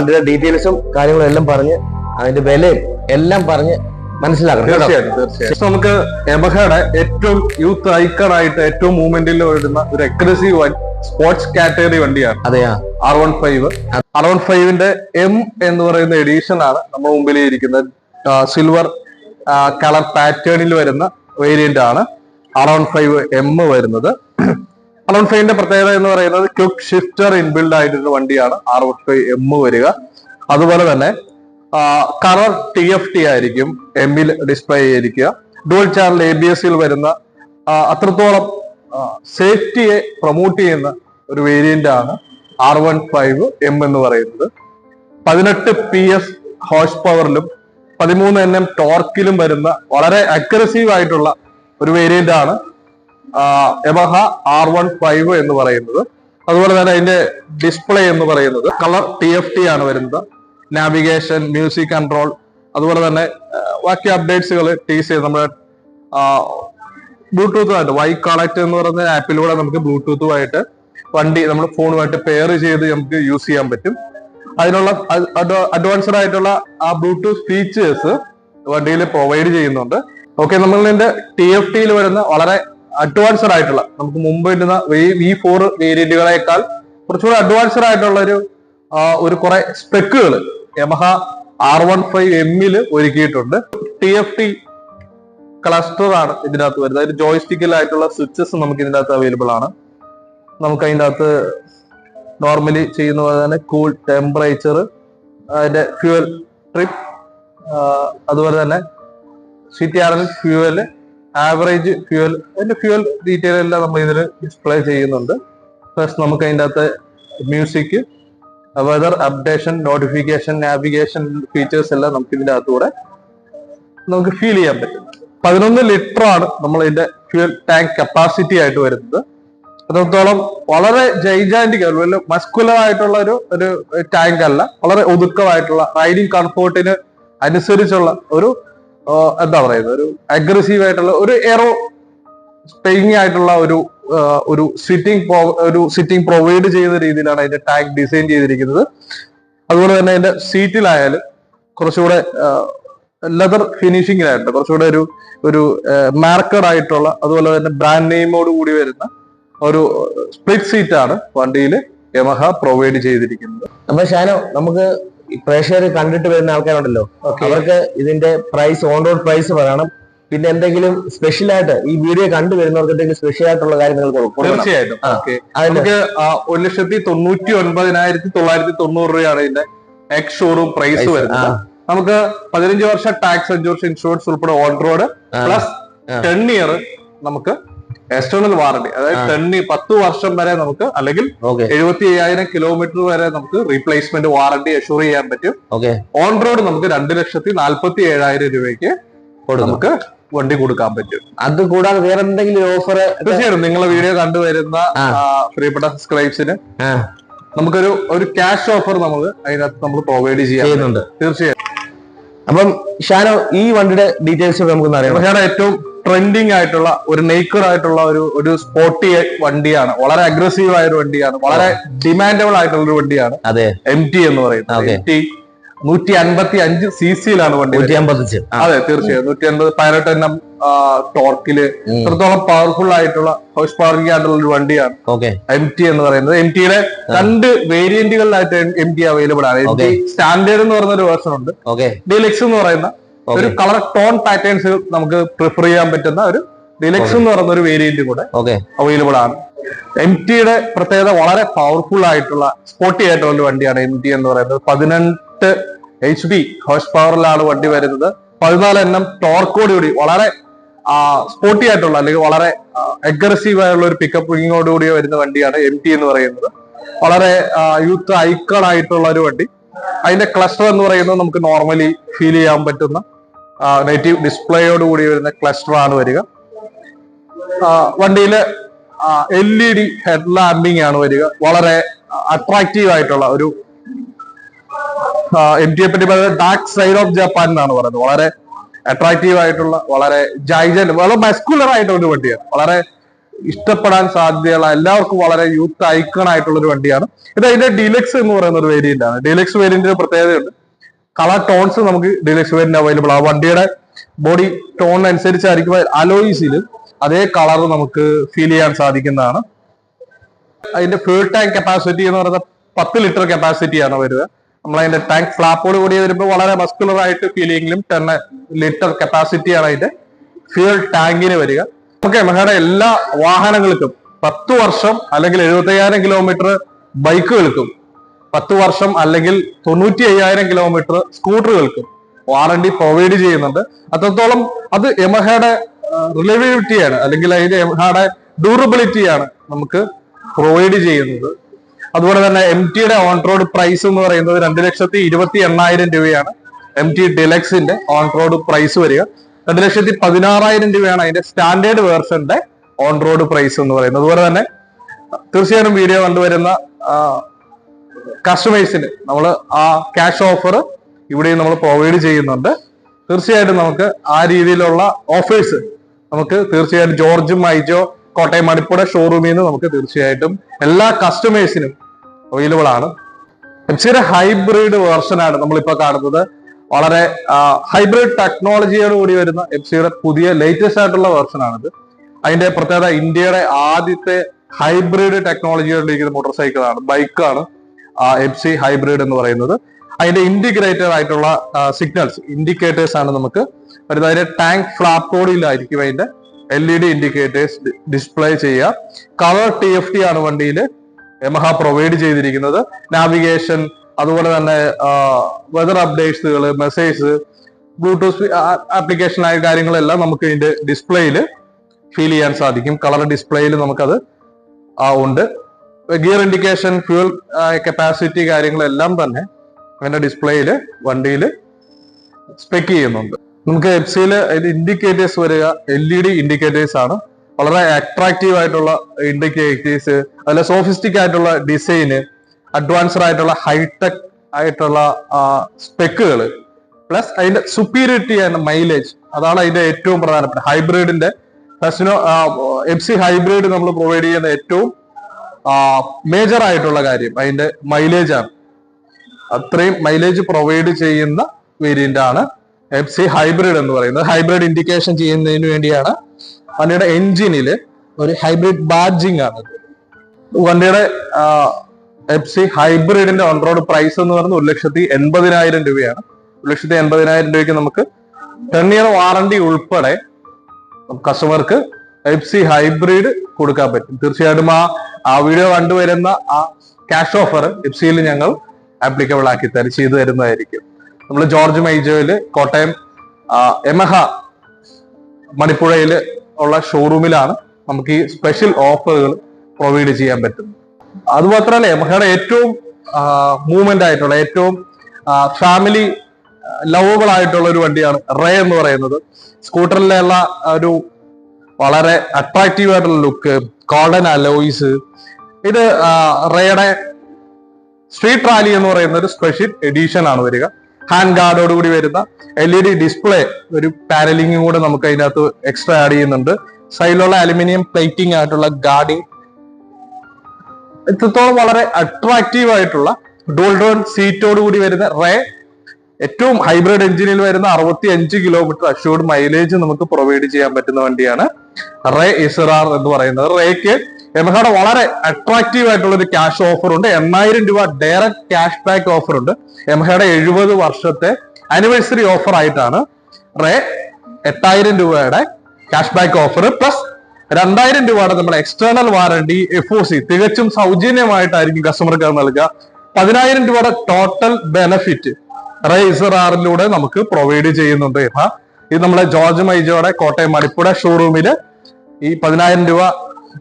അതിന്റെ ഡീറ്റെയിൽസും കാര്യങ്ങളും എല്ലാം പറഞ്ഞ് അതിന്റെ വിലയും എല്ലാം പറഞ്ഞ് മനസ്സിലാക്കണം? തീർച്ചയായിട്ടും തീർച്ചയായിട്ടും. നമുക്ക് യമഹയുടെ ഏറ്റവും യൂത്ത് ഐക്കണായിട്ട് ഏറ്റവും മൂവ്മെന്റിൽ വരുന്ന ഒരു അഗ്രസീവ് സ്പോർട്സ് കാറ്റഗറി വണ്ടിയാണ് അതെയാ? R one five R one ഫൈവിന്റെ M എന്ന് പറയുന്ന എഡീഷൻ ആണ് നമ്മുടെ മുമ്പിൽ ഇരിക്കുന്നത്. സിൽവർ കളർ പാറ്റേണിൽ വരുന്ന വേരിയന്റ് ആണ്. ആർ വൺ ഫൈവ് എം വരുന്നത്. വൺ ഫൈവിന്റെ പ്രത്യേകത എന്ന് പറയുന്നത് ക്വിക്ക് ഷിഫ്റ്റർ ഇൻബിൽഡ് ആയിട്ടുള്ള വണ്ടിയാണ്. ഫൈവ് എം വരിക. അതുപോലെ തന്നെ കളർ ടി എഫ് ടി ആയിരിക്കും എമ്മിൽ ഡിസ്പ്ലേ ചെയ്തിരിക്കുക ഡുവൽ ചാനൽ എ ബി എസിൽ വരുന്ന അത്രത്തോളം സേഫ്റ്റിയെ പ്രൊമോട്ട് ചെയ്യുന്ന ഒരു വേരിയന്റ് ആണ് ആർ വൺ ഫൈവ് എം എന്ന് പറയുന്നത്. പതിനെട്ട് പി എസ് ഹോഴ്സ് പവറിലും പതിമൂന്ന് എൻ എം ടോർക്കിലും വരുന്ന വളരെ അഗ്രസീവ് ആയിട്ടുള്ള ഒരു വേരിയന്റ് ആണ് യമഹ ആർ വൺ ഫൈവ് എന്ന് പറയുന്നത്. അതുപോലെ തന്നെ അതിന്റെ ഡിസ്പ്ലേ എന്ന് പറയുന്നത്. കളർ ടി എഫ് ടി ആണ് വരുന്നത്. നാവിഗേഷൻ മ്യൂസിക് കൺട്രോൾ അതുപോലെ തന്നെ ബാക്കി അപ്ഡേറ്റ്സുകൾ ടി സി നമ്മുടെ ബ്ലൂടൂത്തുമായിട്ട് വൈ കണക്ട് എന്ന് പറയുന്ന ആപ്പിലൂടെ നമുക്ക് ബ്ലൂടൂത്തുമായിട്ട് വണ്ടി നമ്മുടെ ഫോണുമായിട്ട് പെയർ ചെയ്ത് നമുക്ക് യൂസ് ചെയ്യാൻ പറ്റും. അതിനുള്ള അഡ്വാൻസ്ഡ് ആയിട്ടുള്ള ആ ബ്ലൂടൂത്ത് ഫീച്ചേഴ്സ് വണ്ടിയിൽ പ്രൊവൈഡ് ചെയ്യുന്നുണ്ട്. ഓക്കെ നമ്മളിന്റെ ടി എഫ് ടിയിൽ വരുന്ന വളരെ അഡ്വാൻസ്ഡ് ആയിട്ടുള്ള നമുക്ക് മുമ്പ് ഇരുന്ന വി ഫോർ വേരിയന്റുകളെക്കാൾ കുറച്ചുകൂടി അഡ്വാൻസ്ഡ് ആയിട്ടുള്ള ഒരു ഒരു കുറെ സ്പെക്കുകൾ യമഹ ആർ വൺ ഫൈവ് എമ്മിൽ ഒരുക്കിയിട്ടുണ്ട്. ടി എഫ് ടി ക്ലസ്റ്റർ ആണ് ഇതിനകത്ത് വരുന്നത്. അതിൽ ജോയിസ്റ്റിക്കലായിട്ടുള്ള സ്വിച്ചസ് നമുക്ക് ഇതിനകത്ത് അവൈലബിൾ ആണ്. നമുക്ക് അതിന്റെ അകത്ത് നോർമലി ചെയ്യുന്ന പോലെ തന്നെ കൂൾ ടെമ്പറേച്ചർ അതിന്റെ ഫ്യൂവൽ ട്രിപ്പ് അതുപോലെ തന്നെ C T fuel average fuel അതിന്റെ ഫ്യൂവൽ ഡീറ്റെയിൽ എല്ലാം നമ്മൾ ഇതിൽ ഡിസ്പ്ലേ ചെയ്യുന്നുണ്ട്. പ്ലസ് നമുക്ക് അതിന്റെ അകത്ത് music weather updation notification navigation features എല്ലാം നമുക്ക് ഇതിന്റെ അകത്തൂടെ നമുക്ക് ഫീൽ ചെയ്യാൻ പറ്റും. പതിനൊന്ന് ലിറ്റർ ആണ് നമ്മൾ ഇതിന്റെ ഫ്യൂൽ ടാങ്ക് കപ്പാസിറ്റി ആയിട്ട് വരുന്നത്. അത്രത്തോളം വളരെ ജൈജാന്റിക് വലിയ മസ്കുലർ ആയിട്ടുള്ള ഒരു ഒരു ടാങ്ക് അല്ല. വളരെ ഒതുക്കമായിട്ടുള്ള റൈഡിങ് കംഫോർട്ടിന് അനുസരിച്ചുള്ള ഒരു എന്താ പറയുന്നത്? ഒരു അഗ്രസീവ് ആയിട്ടുള്ള ഒരു എറോ സ്പെയിങ് ആയിട്ടുള്ള ഒരു ഒരു സിറ്റിംഗ് ഒരു സിറ്റിംഗ് പ്രൊവൈഡ് ചെയ്യുന്ന രീതിയിലാണ് അതിന്റെ ടാങ്ക് ഡിസൈൻ ചെയ്തിരിക്കുന്നത്. അതുപോലെ തന്നെ അതിന്റെ സീറ്റിലായാലും കുറച്ചുകൂടെ ലെതർ ഫിനിഷിങ്ങിലായിട്ട് കുറച്ചുകൂടെ ഒരു ഒരു മാർക്കഡ് ആയിട്ടുള്ള അതുപോലെ തന്നെ ബ്രാൻഡ് നെയിമോട് കൂടി വരുന്ന ഒരു സ്പ്ലിറ്റ് സീറ്റ് ആണ് വണ്ടിയിൽ യമഹ പ്രൊവൈഡ് ചെയ്തിരിക്കുന്നത്. അപ്പൊ ഷാനോ നമുക്ക് പ്രേക്ഷകർ കണ്ടിട്ട് വരുന്ന ആൾക്കാരുണ്ടല്ലോ. അവർക്ക് ഇതിന്റെ പ്രൈസ് ഓൺ റോഡ് പ്രൈസ് പറയണം. പിന്നെ എന്തെങ്കിലും സ്പെഷ്യൽ ആയിട്ട് ഈ വീഡിയോ കണ്ടു വരുന്നവർക്ക് എന്തെങ്കിലും സ്പെഷ്യൽ ആയിട്ടുള്ള കാര്യങ്ങൾ തീർച്ചയായിട്ടും. നമുക്ക് ഒരു ലക്ഷത്തി തൊണ്ണൂറ്റി ഒൻപതിനായിരത്തി തൊള്ളായിരത്തി തൊണ്ണൂറ് രൂപയാണ് ഇതിന്റെ എക്സ് ഷോറൂം പ്രൈസ് വരുന്നത്. നമുക്ക് പതിനഞ്ച് വർഷം ടാക്സ് അഞ്ച് ഇൻഷുറൻസ് ഉൾപ്പെടെ on road plus. Ten year നമുക്ക് എക്സ്റ്റേണൽ വാറണ്ടി അതായത്. ടെൻ പത്ത് വർഷം വരെ നമുക്ക് അല്ലെങ്കിൽ എഴുപത്തി അയ്യായിരം കിലോമീറ്റർ വരെ നമുക്ക് റീപ്ലേസ്മെന്റ് വാറണ്ടി അഷൂർ ചെയ്യാൻ പറ്റും. ഓൺ റോഡ് നമുക്ക് രണ്ട് ലക്ഷത്തി നാല്പത്തി ഏഴായിരം രൂപയ്ക്ക് നമുക്ക് വണ്ടി കൊടുക്കാൻ പറ്റും. അത് കൂടാതെ വേറെ എന്തെങ്കിലും ഓഫർ തീർച്ചയായിട്ടും നിങ്ങളെ വീഡിയോ കണ്ടുവരുന്ന പ്രിയപ്പെട്ട സബ്സ്ക്രൈബ്സിന് നമുക്കൊരു ഒരു ക്യാഷ് ഓഫർ നമുക്ക് അതിനകത്ത് നമ്മൾ പ്രൊവൈഡ് ചെയ്യാം. ചെയ്യുന്നുണ്ട്. തീർച്ചയായും അപ്പം ഷാനോ ഈ വണ്ടിയുടെ ഡീറ്റെയിൽസ് നമുക്ക് അറിയാം ഷാനോ ഏറ്റവും ട്രെൻഡിങ് ആയിട്ടുള്ള ഒരു നെയ്ക്കർ ആയിട്ടുള്ള ഒരു ഒരു സ്പോർട്ടി വണ്ടിയാണ്. വളരെ അഗ്രസീവ് ആയ ഒരു വണ്ടിയാണ്. വളരെ ഡിമാൻഡബിൾ ആയിട്ടുള്ള ഒരു വണ്ടിയാണ് എം ടി എന്ന് പറയുന്നത്. എം ടി നൂറ്റി അൻപത്തി അഞ്ച് സി സിയിലാണ് വണ്ടി അതെ തീർച്ചയായും. നൂറ്റി അൻപത് പതിനെട്ട് എണ്ണം ടോർക്കിൽ എത്രത്തോളം പവർഫുൾ ആയിട്ടുള്ള ഹോഴ്സ് പവറിംഗ് ആയിട്ടുള്ള ഒരു വണ്ടിയാണ് എം ടി എന്ന് പറയുന്നത്. എം ടിയുടെ രണ്ട് വേരിയന്റുകളിലായിട്ട് എം ടി അവൈലബിൾ ആണ്. എം ടി സ്റ്റാൻഡേർഡ് എന്ന് പറയുന്ന ഒരു വേർഷൻ ഉണ്ട്. ഡിലക്സ് എന്ന് പറയുന്ന ഒരു കളർ ടോൺ പാറ്റേൺസ് നമുക്ക് പ്രിഫർ ചെയ്യാൻ പറ്റുന്ന ഒരു ഡിലക്സ് എന്ന് പറയുന്ന ഒരു വേരിയന്റ് കൂടെ അവൈലബിൾ ആണ്. എം ടിയുടെ പ്രത്യേകത വളരെ പവർഫുൾ ആയിട്ടുള്ള സ്പോർട്ടി ആയിട്ടുള്ള ഒരു വണ്ടിയാണ് എം ടി എന്ന് പറയുന്നത്. പതിനെട്ട് എച്ച് ബി ഹോഴ്സ് പവറിലാണ് വണ്ടി വരുന്നത്. പതിനാല് എണ്ണം ടോർക്കോടുകൂടി വളരെ സ്പോർട്ടി ആയിട്ടുള്ള അല്ലെങ്കിൽ വളരെ അഗ്രസീവ് ആയുള്ള ഒരു പിക്കപ്പ് കൂടി വരുന്ന വണ്ടിയാണ് എം ടി എന്ന് പറയുന്നത്. വളരെ യൂത്ത് ഐക്കൺ ആയിട്ടുള്ള ഒരു വണ്ടി. അതിന്റെ ക്ലസ്റ്റർ എന്ന് പറയുന്നത് നമുക്ക് നോർമലി ഫീൽ ചെയ്യാൻ പറ്റുന്ന നെഗറ്റീവ് ഡിസ്പ്ലേയോട് കൂടി വരുന്ന ക്ലസ്റ്റർ ആണ് വരിക. വണ്ടിയിൽ L E D head lamping ആണ് വരിക. വളരെ അട്രാക്റ്റീവ് ആയിട്ടുള്ള ഒരു എം എ പറ്റി പറയുന്നത് ഡാർക്ക് സൈഡ് ഓഫ് ജപ്പാൻ എന്നാണ് പറയുന്നത്. വളരെ അട്രാക്റ്റീവ് ആയിട്ടുള്ള വളരെ ജൈജൻ വളരെ മസ്കുലർ ആയിട്ടുള്ള ഒരു വണ്ടിയാണ്. വളരെ ഇഷ്ടപ്പെടാൻ സാധ്യതയുള്ള എല്ലാവർക്കും വളരെ യൂത്ത് ഐക്കൺ ആയിട്ടുള്ള ഒരു വണ്ടിയാണ്. ഇത് അതിന്റെ ഡിലക്സ് എന്ന് പറയുന്ന ഒരു വേരിയന്റ് ആണ്. ഡിലക്സ് വേരിയന്റിന് പ്രത്യേകതയുണ്ട്. കളർ ടോൺസ് നമുക്ക് ഡിലക്സ് വേരിയന്റ് അവൈലബിൾ ആ. വണ്ടിയുടെ ബോഡി ടോൺ അനുസരിച്ചായിരിക്കും അലോയിസിൽ അതേ കളർ നമുക്ക് ഫീൽ ചെയ്യാൻ സാധിക്കുന്നതാണ്. അതിന്റെ ഫ്യൂൾ ടാങ്ക് കപ്പാസിറ്റി എന്ന് പറയുന്നത് പത്ത് ലിറ്റർ കപ്പാസിറ്റി ആണ് വരിക. നമ്മൾ അതിന്റെ ടാങ്ക് ഫ്ലാപ്പോട് കൂടി വരുമ്പോൾ വളരെ മസ്കുലർ ആയിട്ട് ഫീൽ ചെയ്യെങ്കിലും ടെൻ ലിറ്റർ കപ്പാസിറ്റി ആണ് അതിന്റെ ഫ്യൂൽ ടാങ്കിന് വരിക. നമുക്ക് യമഹയുടെ എല്ലാ വാഹനങ്ങൾക്കും പത്ത് വർഷം അല്ലെങ്കിൽ എഴുപത്തയ്യായിരം കിലോമീറ്റർ ബൈക്കുകൾക്കും പത്ത് വർഷം അല്ലെങ്കിൽ തൊണ്ണൂറ്റി അയ്യായിരം കിലോമീറ്റർ സ്കൂട്ടറുകൾക്ക് വാറണ്ടി പ്രൊവൈഡ് ചെയ്യുന്നുണ്ട്. അത്രത്തോളം അത് യമഹയുടെ റിലയബിലിറ്റിയാണ് അല്ലെങ്കിൽ അതിന്റെ യമഹയുടെ ഡ്യൂറബിലിറ്റിയാണ് നമുക്ക് പ്രൊവൈഡ് ചെയ്യുന്നത്. അതുപോലെ തന്നെ എം ടിയുടെ ഓൺ റോഡ് പ്രൈസ് എന്ന് പറയുന്നത് രണ്ട് ലക്ഷത്തി ഇരുപത്തി എണ്ണായിരം രൂപയാണ്. എം ടി ഡിലക്സിന്റെ ഓൺ റോഡ് പ്രൈസ് വരിക. രണ്ട് ലക്ഷത്തി പതിനാറായിരം രൂപയാണ് അതിന്റെ സ്റ്റാൻഡേർഡ് വേർഷന്റെ ഓൺ റോഡ് പ്രൈസ് എന്ന് പറയുന്നത്. അതുപോലെ തന്നെ തീർച്ചയായിട്ടും വീഡിയോ കണ്ടുവരുന്ന കസ്റ്റമേഴ്സിന് നമ്മൾ ആ ക്യാഷ് ഓഫർ ഇവിടെയും നമ്മൾ പ്രൊവൈഡ് ചെയ്യുന്നുണ്ട്. തീർച്ചയായിട്ടും നമുക്ക് ആ രീതിയിലുള്ള ഓഫേഴ്സ് നമുക്ക് തീർച്ചയായിട്ടും ജോർജ് മൈജോ കോട്ടയം മണിപ്പുഴ ഷോറൂമിൽ നിന്ന് നമുക്ക് തീർച്ചയായിട്ടും എല്ലാ കസ്റ്റമേഴ്സിനും അവൈലബിൾ ആണ്. എംസിയുടെ ഹൈബ്രിഡ് വേർഷനാണ് നമ്മളിപ്പോ കാണുന്നത്. വളരെ ഹൈബ്രിഡ് ടെക്നോളജിയോട് കൂടി വരുന്ന എംസിയുടെ പുതിയ ലേറ്റസ്റ്റ് ആയിട്ടുള്ള വേർഷനാണിത് അതിന്റെ പ്രത്യേകത ഇന്ത്യയുടെ ആദ്യത്തെ ഹൈബ്രിഡ് ടെക്നോളജിയോടിരിക്കുന്ന മോട്ടോർ സൈക്കിളാണ് ബൈക്കാണ് എം സി ഹൈബ്രിഡ് എന്ന് പറയുന്നത്. അതിന്റെ ഇന്റിഗ്രേറ്റഡ് ആയിട്ടുള്ള സിഗ്നൽസ് ഇൻഡിക്കേറ്റേഴ്സ് ആണ് നമുക്ക്. വരുന്നത് അതിന്റെ ടാങ്ക് ഫ്ലാപ്പോഡിലായിരിക്കും അതിന്റെ L E D indicators display ചെയ്യുക. കളർ ടി എഫ് ടി ആണ് വണ്ടിയിൽ യമഹ പ്രൊവൈഡ് ചെയ്തിരിക്കുന്നത്. നാവിഗേഷൻ അതുപോലെ തന്നെ വെതർ അപ്ഡേറ്റ്സുകൾ മെസ്സേജ് ബ്ലൂടൂത്ത് ആപ്ലിക്കേഷനായ കാര്യങ്ങളെല്ലാം നമുക്ക് ഇതിന്റെ ഡിസ്പ്ലേയിൽ ഫീൽ ചെയ്യാൻ സാധിക്കും. കളർ ഡിസ്പ്ലേയിൽ നമുക്കത് ഉണ്ട്. ഗിയർ ഇൻഡിക്കേഷൻ ഫ്യൂൽ കപ്പാസിറ്റി കാര്യങ്ങളെല്ലാം തന്നെ അതിന്റെ ഡിസ്പ്ലേയിൽ വണ്ടിയിൽ സ്പെക്ക് ചെയ്യുന്നുണ്ട്. നമുക്ക് അതിന്റെ ഇൻഡിക്കേറ്റേഴ്സ് വരിക എൽ ഇ ഡി ഇൻഡിക്കേറ്റേഴ്സ് ആണ്. വളരെ അട്രാക്റ്റീവ് ആയിട്ടുള്ള ഇൻഡിക്കേറ്റേഴ്സ് അതുപോലെ സോഫിസ്റ്റിക് ആയിട്ടുള്ള ഡിസൈന് അഡ്വാൻസ്ഡ് ആയിട്ടുള്ള ഹൈടെക് ആയിട്ടുള്ള സ്പെക്കുകൾ പ്ലസ് അതിന്റെ സുപ്പീരിയറിറ്റി ആൻഡ് മൈലേജ് അതാണ് അതിന്റെ ഏറ്റവും പ്രധാനപ്പെട്ട. ഹൈബ്രിഡിന്റെ ഫസ്റ്റിനോ എഫ് സി ഹൈബ്രിഡ് നമ്മൾ പ്രൊവൈഡ് ചെയ്യുന്ന ഏറ്റവും മേജർ ആയിട്ടുള്ള കാര്യം അതിന്റെ മൈലേജ് ആണ്. അത്രയും മൈലേജ് പ്രൊവൈഡ് ചെയ്യുന്ന വേരിയന്റ് ആണ്. എഫ് സി ഹൈബ്രിഡ് എന്ന് പറയുന്നത്. ഹൈബ്രിഡ് ഇൻഡിക്കേഷൻ ചെയ്യുന്നതിന് വേണ്ടിയാണ് വണ്ടിയുടെ എഞ്ചിനിൽ ഒരു ഹൈബ്രിഡ് ബാഡ്ജിങ് ആണ്. വണ്ടിയുടെ എഫ് സി ഹൈബ്രിഡിന്റെ ഓൺ റോഡ് പ്രൈസ് എന്ന് പറയുന്നത് ഒരു ലക്ഷത്തി എൺപതിനായിരം രൂപയാണ്. ഒരു ലക്ഷത്തി എൺപതിനായിരം രൂപയ്ക്ക് നമുക്ക് ടെൻ ഇയർ വാറണ്ടി ഉൾപ്പെടെ കസ്റ്റമർക്ക് എഫ് സി ഹൈബ്രിഡ് കൊടുക്കാൻ പറ്റും. തീർച്ചയായിട്ടും ആ ആ വീഡിയോ കണ്ടുവരുന്ന ആ ക്യാഷ് ഓഫർ എഫ് സിയിൽ ഞങ്ങൾ ആപ്ലിക്കബിൾ ആക്കി തരും ചെയ്തു തരുന്നതായിരിക്കും. നമ്മൾ ജോർജ് മൈജോയിൽ കോട്ടയം എമഹ മണിപ്പുഴയിൽ ഉള്ള ഷോറൂമിലാണ് നമുക്ക് ഈ സ്പെഷ്യൽ ഓഫറുകൾ പ്രൊവൈഡ് ചെയ്യാൻ പറ്റുന്നത്. അതുമാത്രമല്ല എമഹയുടെ ഏറ്റവും മൂവ്മെന്റ് ആയിട്ടുള്ള ഏറ്റവും ഫാമിലി ലവബിൾ ആയിട്ടുള്ള ഒരു വണ്ടിയാണ് റേ എന്ന് പറയുന്നത്. സ്കൂട്ടറിലുള്ള ഒരു വളരെ അട്രാക്റ്റീവ് ആയിട്ടുള്ള ലുക്ക് കോൾഡൻ അലോയിസ് ഇത് റേയുടെ സ്ട്രീറ്റ് റാലി എന്ന് പറയുന്ന ഒരു സ്പെഷ്യൽ എഡിഷൻ ആണ് വരിക. ഹാൻഡ് ഗാർഡോട് കൂടി വരുന്ന എൽ ഇ ഡി ഡിസ്പ്ലേ ഒരു പാനലിംഗും കൂടെ നമുക്ക് അതിനകത്ത് എക്സ്ട്രാ ആഡ് ചെയ്യുന്നുണ്ട്. സൈഡിലുള്ള അലുമിനിയം പ്ലേറ്റിംഗ് ആയിട്ടുള്ള ഗാർഡിങ് ഇത്രത്തോളം വളരെ അട്രാക്റ്റീവ് ആയിട്ടുള്ള ഡോൾ ഡോൺ സീറ്റോട് കൂടി വരുന്ന റേ. ഏറ്റവും ഹൈബ്രിഡ് എഞ്ചിനിൽ വരുന്ന അറുപത്തി അഞ്ച് കിലോമീറ്റർ അഷ്യൂർഡ് മൈലേജ് നമുക്ക് പ്രൊവൈഡ് ചെയ്യാൻ പറ്റുന്ന വണ്ടിയാണ്. റേ ഇസറാർ എന്ന് പറയുന്നത്. റേക്ക് യമഹയുടെ വളരെ അട്രാക്റ്റീവ് ആയിട്ടുള്ള ഒരു ക്യാഷ് ഓഫർ ഉണ്ട്. എണ്ണായിരം രൂപ ഡയറക്റ്റ് ക്യാഷ് ബാക്ക് ഓഫർ ഉണ്ട്. യമഹയുടെ എഴുപത് വർഷത്തെ ആനിവേഴ്സറി ഓഫർ ആയിട്ടാണ് റേ എട്ടായിരം രൂപയുടെ ക്യാഷ് ബാക്ക് ഓഫർ പ്ലസ് രണ്ടായിരം രൂപയുടെ നമ്മുടെ external warranty F O C തികച്ചും സൗജന്യമായിട്ടായിരിക്കും കസ്റ്റമർക്ക് നൽകുക. പതിനായിരം രൂപയുടെ ടോട്ടൽ ബെനഫിറ്റ് റൈസർ ആറിലൂടെ നമുക്ക് പ്രൊവൈഡ് ചെയ്യുന്നുണ്ട്. ഇത് നമ്മുടെ ജോർജ് മൈജോയുടെ കോട്ടയം മണിപ്പുഴ ഷോറൂമിൽ ഈ പതിനായിരം രൂപ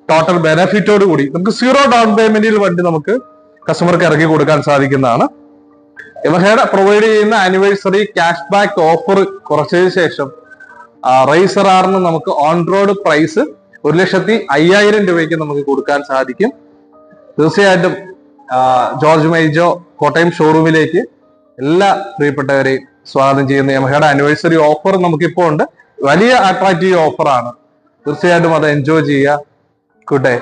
ടോട്ടൽ ബെനഫിറ്റോട് കൂടി നമുക്ക് സീറോ ഡൗൺ പേയ്മെന്റിൽ വണ്ടി നമുക്ക് കസ്റ്റമർക്ക് ഇറക്കി കൊടുക്കാൻ സാധിക്കുന്നതാണ്. യമഹയുടെ പ്രൊവൈഡ് ചെയ്യുന്ന ആനിവേഴ്സറി ക്യാഷ് ബാക്ക് ഓഫർ കുറച്ചതിന് ശേഷം റൈസർ ആറിന് നമുക്ക് ഓൺ റോഡ് പ്രൈസ് ഒരു ലക്ഷത്തി അയ്യായിരം രൂപയ്ക്ക് നമുക്ക് കൊടുക്കാൻ സാധിക്കും. തീർച്ചയായിട്ടും ജോർജ് മൈജോ കോട്ടയം ഷോറൂമിലേക്ക് എല്ലാ പ്രിയപ്പെട്ടവരെയും സ്വാഗതം ചെയ്യുന്ന യമഹയുടെ ആനിവേഴ്സറി ഓഫർ നമുക്കിപ്പോൾ ഉണ്ട്. വലിയ അട്രാക്റ്റീവ് ഓഫറാണ് തീർച്ചയായിട്ടും അത് എൻജോയ് ചെയ്യുക. Good day